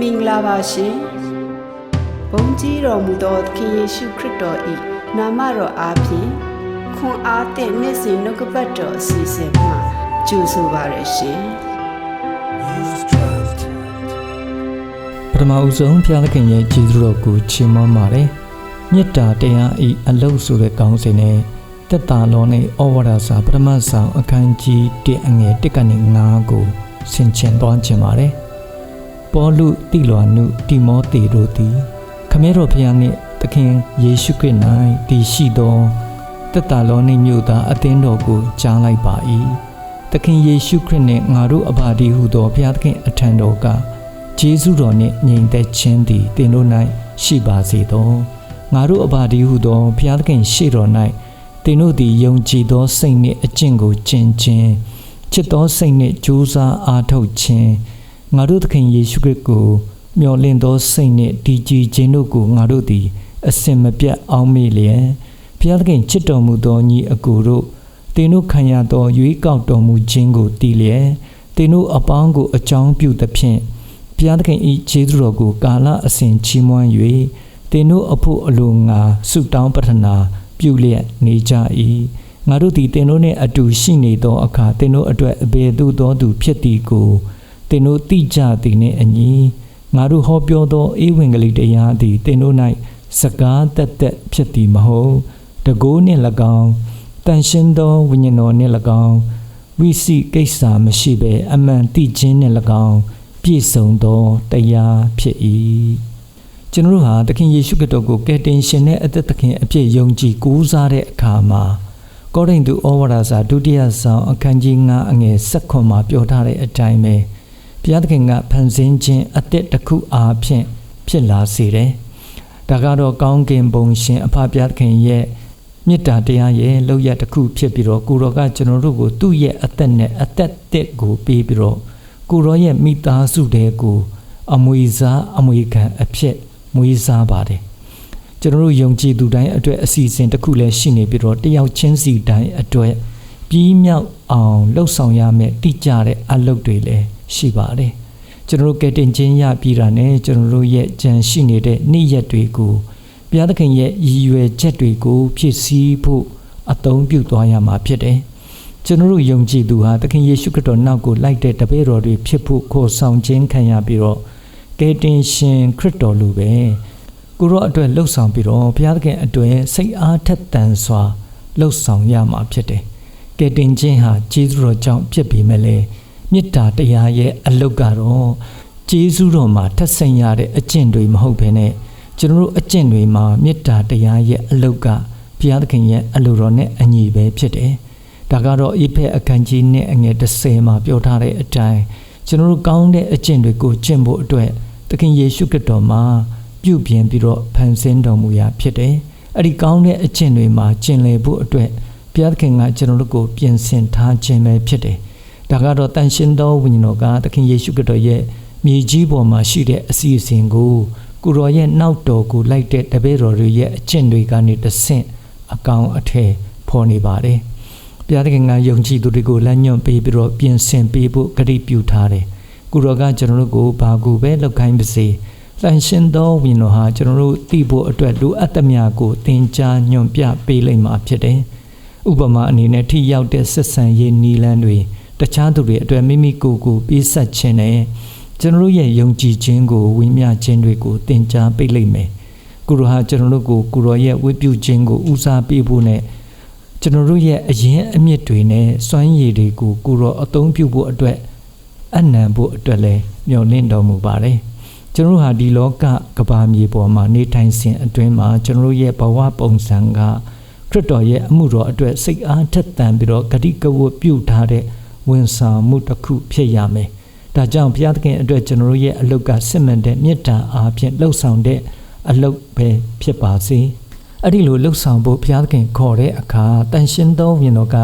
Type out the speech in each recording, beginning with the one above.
မင်္ဂလာပါရှင်ဘုန်းကြီးတော်မူသောသခင်ယေရှုခရစ်တော်၏နာမတော်အားဖြင့်ခွန်အားသည့်နေ့စဉ်နှုတ်ကပတ်တော်အစီအစဉ်မှာကြိုဆိုပါရရှင်ပထမဦးဆုံးဘုရားသခင်ရဲ့ကျေးဇူးတော်ကိုချီးမွမ်းပါတယ်။မေတ္တာတရားဤအလုံးဆိုတဲ့ကောင်းစဉ်နဲ့တက်တာလုံးနဲ့ဩဝါဒစာပထမဆောင်အခန်းကြီး1အငယ်1ကနေ9ကိုဆင်ခြင်သွားခြင်းပါတယ်။ ပေါလုတိလွာနုတိမောသေတို့သည် ခမဲတော်ဘုရားနှင့်သခင်ယေရှုခရစ်၌တည်ရှိသောတက်တာလုံးနှင့်မြို့သားအသင်းတော်ကိုကြားလိုက်ပါ၏။သခင်ယေရှုခရစ်နှင့်ငါတို့အဘာဒီဟုသောဘုရားသခင်အထံတော်ကဂျေဇုတော်နှင့်ညီန်သက်ခြင်းသည်သင်တို့၌ရှိပါစေသောငါတို့အဘာဒီဟုသောဘုရားသခင်ရှေ့တော်၌သင်တို့သည်ယုံကြည်သောစိတ်နှင့်အကျင့်ကိုကျင့်ခြင်းချစ်သောစိတ်နှင့်ကြိုးစားအားထုတ်ခြင်း ငါတို့သခင်ယေရှုခရစ်ကိုမျှော်လင့်သောစိတ်နှင့်တည်ကြည်ခြင်းတို့ကိုငါတို့သည် အစင်မပြတ်အောက်မေ့လျက်ဘုရားသခင်ချစ်တော်မူသောညီအကိုတို့သင်တို့ခံရသောရွေးကောက်တော်မူခြင်းကိုတည်လျက်သင်တို့အပေါင်းကိုအကြောင်းပြုသဖြင့်ဘုရားသခင်ဤခြေသူတော်ကိုကာလအစဉ်ချီးမွမ်း၍သင်တို့အဖို့အလိုငါဆုတောင်းပတနာပြုလျက်နေကြ၏ငါတို့သည်သင်တို့နှင့်အတူရှိနေသောအခါသင်တို့အတွက်အဘယ်သို့သောသူဖြစ်သည်ကို သင်တို့သိကြသည်နှင့်အညီငါတို့ဟောပြောသောဧဝံဂေလိတရားသည်သင်တို့၌စကားတက်တက်ဖြစ်သည်မဟုတ်တကိုးနှင့်၎င်းတန်ရှင်းသောဝိညာဉ်တော်နှင့်၎င်းဝိစီကိစ္စမရှိဘဲအမှန်သိခြင်းနှင့်၎င်းပြည့်စုံသောတရားဖြစ်၏ကျွန်တော်တို့ဟာသခင်ယေရှုခရစ်တော်ကိုကယ်တင်ရှင်တဲ့အသက်သခင်အပြည့်ယုံကြည်ကိုးစားတဲ့အခါမှာကောရိန္သုဩဝါဒစာဒုတိယဆောင်အခန်းကြီး9အငယ်16မှာပြောထားတဲ့အတိုင်းပဲ ဘုရားသခင်ကဖန်ဆင်းခြင်းအသက်တစ်ခုအားဖြင့်ဖြစ်လာစေတယ်။ဒါကတော့ကောင်းကင်ဘုံရှင်အဖဘုရားသခင်ရဲ့မေတ္တာတရားရဲ့လောက်ရတစ်ခုဖြစ်ပြီးတော့ကိုတော်ကကျွန်တော်တို့ကိုသူ့ရဲ့အသက်နဲ့အသက်တစ်ကိုပေးပြီးတော့ကိုရောရဲ့မိသားစုတဲကိုအမွေစားအမွေခံအဖြစ်မွေးစားပါတယ်ကျွန်တော်တို့ယုံကြည်သူတိုင်းအတွက်အစီအစဉ်တစ်ခုလည်းရှိနေပြီးတော့တယောက်ချင်းစီတိုင်းအတွက်ပြီးမြောက်အောင်လှုပ်ဆောင်ရမယ့်တိကျတဲ့အလုပ်တွေလည်း ရှိပါတယ်ကျွန်တော်တို့ကဲတင်ချင်းရပြီးတာနဲ့ကျွန်တော်တို့ရဲ့ကြံရှိနေတဲ့နေ့ရက်တွေကိုဘုရားသခင်ရဲ့ရည်ရွယ်ချက်တွေကိုဖြည့်ဆည်းဖို့အသုံးပြုသွားရမှာဖြစ်တယ်ကျွန်တော်တို့ယုံကြည်သူဟာသခင်ယေရှုခရစ်တော်နောက်ကိုလိုက်တဲ့တပည့်တော်တွေဖြစ်ဖို့ခေါ်ဆောင်ခြင်းခံရပြီးတော့ကယ်တင်ရှင်ခရစ်တော်လူပဲကိုရောအတွက်လှုပ်ဆောင်ပြီးတော့ဘုရားသခင်အတွက်စိတ်အားထက်သန်စွာလှုပ်ဆောင်ရမှာဖြစ်တယ်ကယ်တင်ခြင်းဟာကျေးဇူးတော်ကြောင့်ဖြစ်ပေမဲ့လည်း မေတ္တာတရားရဲ့အလုတ်ကတော့ကျေးဇူးတော်မှာထက်ဆိုင်ရတဲ့အကျင့်တွေမဟုတ်ဘဲနဲ့ကျွန်တော်တို့အကျင့်တွေမှာမေတ္တာတရားရဲ့အလုတ်ကဘုရားသခင်ရဲ့အလိုတော်နဲ့အညီပဲဖြစ်တယ်ဒါကတော့အိဖက်အခန်းကြီးနဲ့အငယ်30မှာပြောထားတဲ့အတိုင်းကျွန်တော်တို့ကောင်းတဲ့အကျင့်တွေကိုကျင့်ဖို့အတွက်သခင်ယေရှုခရစ်တော်မှာပြုပြင်ပြီးတော့ဖန်ဆင်းတော်မူရာဖြစ်တယ်။အဲ့ဒီကောင်းတဲ့အကျင့်တွေမှာကျင့်လည်ဖို့အတွက်ဘုရားသခင်ကကျွန်တော်တို့ကိုပြင်ဆင်ထားခြင်းပဲဖြစ်တယ်။ ဒါကတော့တန်ရှင်သောဝိညာဉ်တော်ကသခင်ယေရှုခရစ်တော်ရဲ့မြေကြီးပေါ်မှာရှိတဲ့အစီအစဉ်ကိုကိုရောရဲ့နောက်တော်ကိုလိုက်တဲ့တပည့်တော်တွေရဲ့အကျင့်တွေကနေတဆင့်အကောင်အထည်ဖော်နေပါတယ်။ဘုရားသခင်ကယုံကြည်သူတွေကိုလမ်းညွှန်ပေးပြီးတော့ပြင်ဆင်ပေးဖို့ဂရုပြုထားတယ်။ကိုရောကကျွန်တော်တို့ကိုဘာကူပဲလောက်ခိုင်းပါစေ။လန်ရှင်သောဝိညာဉ်တော်ဟာကျွန်တော်တို့သိဖို့အတွက်လိုအပ်သမျှကိုသင်ကြားညွှန်ပြပေးလိမ့်မှာဖြစ်တယ်။ဥပမာအနေနဲ့ထိရောက်တဲ့ဆက်ဆံရေးနီလန်းတွေ တခြားသူတွေအတွက်မိမိကိုယ်ကိုပေးဆက်ခြင်းနဲ့ကျွန်တော်တို့ရဲ့ယုံကြည်ခြင်းကိုဝိမျှခြင်းတွေကိုသင်ကြားပေးလိမ့်မယ်။ကိုရောဟာကျွန်တော်တို့ကိုကိုရောရဲ့ဝိပြုခြင်းကိုဦးစားပေးဖို့နဲ့ကျွန်တော်တို့ရဲ့အရင်အမြင့်တွေနဲ့စွမ်းရည်တွေကိုကိုရောအသုံးပြုဖို့အတွက်အနံဖို့အတွက်လည်းမျှော်လင့်တော်မူပါတယ်ကျွန်တော်တို့ဟာဒီလောကကဘာမြေပေါ်မှာနေထိုင်စဉ်အတွင်းမှာကျွန်တော်တို့ရဲ့ဘဝပုံစံကခရစ်တော်ရဲ့အမှုတော်အတွက်စိတ်အားထက်သန်ပြီးတော့ဂတိကဝတ်ပြုထားတဲ့ ဝန်ဆောင်မှုတစ်ခုဖြစ်ရမယ်ဒါကြောင့်ဘုရားသခင်အတွက်ကျွန်တော်တို့ရဲ့အလုတ်ကစစ်မှန်တဲ့မေတ္တာအားဖြင့်လှုပ်ဆောင်တဲ့အလုတ်ပဲဖြစ်ပါစေ။အဲ့ဒီလိုလှုပ်ဆောင်ဖို့ဘုရားသခင်ခေါ်တဲ့အခါတန်ရှင်သောဝိညာဉ်တော်က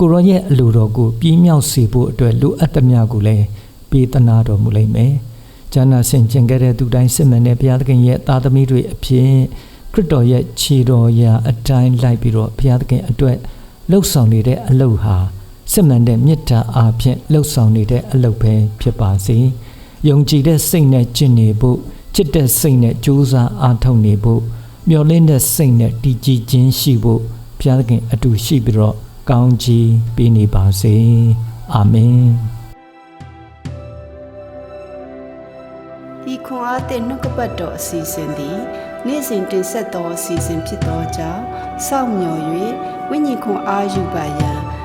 ကိုရောရဲ့အလိုတော်ကိုပြင်းမြောက်စေဖို့အတွက်လိုအပ်သမျှကိုလည်းပေးသနာတော်မူလိမ့်မယ်။ကျမ်းနာဆင်ကျင်ခဲ့တဲ့သူတိုင်းစစ်မှန်တဲ့ဘုရားသခင်ရဲ့သားသမီးတွေအဖြစ်ခရစ်တော်ရဲ့ခြေတော်ရာအတိုင်းလိုက်ပြီးတော့ဘုရားသခင်အတွက်လှုပ်ဆောင်နေတဲ့အလုပ်ဟာ စစ်မှန်တဲ့မေတ္တာအားဖြင့်လှုပ်ဆောင်နေတဲ့အလုပ်ပဲဖြစ်ပါစေ။ယုံကြည်တဲ့စိတ်နဲ့ကျင့်နေဖို့ချစ်တဲ့စိတ်နဲ့ကြိုးစားအားထုတ်နေဖို့မျှော်လင့်တဲ့စိတ်နဲ့တည်ကြည်ခြင်းရှိဖို့ဘုရားသခင်အတူရှိပြီးတော့ကောင်းချီးပေးနေပါစေအာမင်ဤခွန်အားသည့်နှုတ်ကပတ်တော်အစီအစဉ်သည်နေ့စဉ်တင်ဆက်သောအစီအစဉ်ဖြစ်သောကြောင့်စောင့်မျှော်၍ဝိညာဉ်ခွန်အားယူပါရန်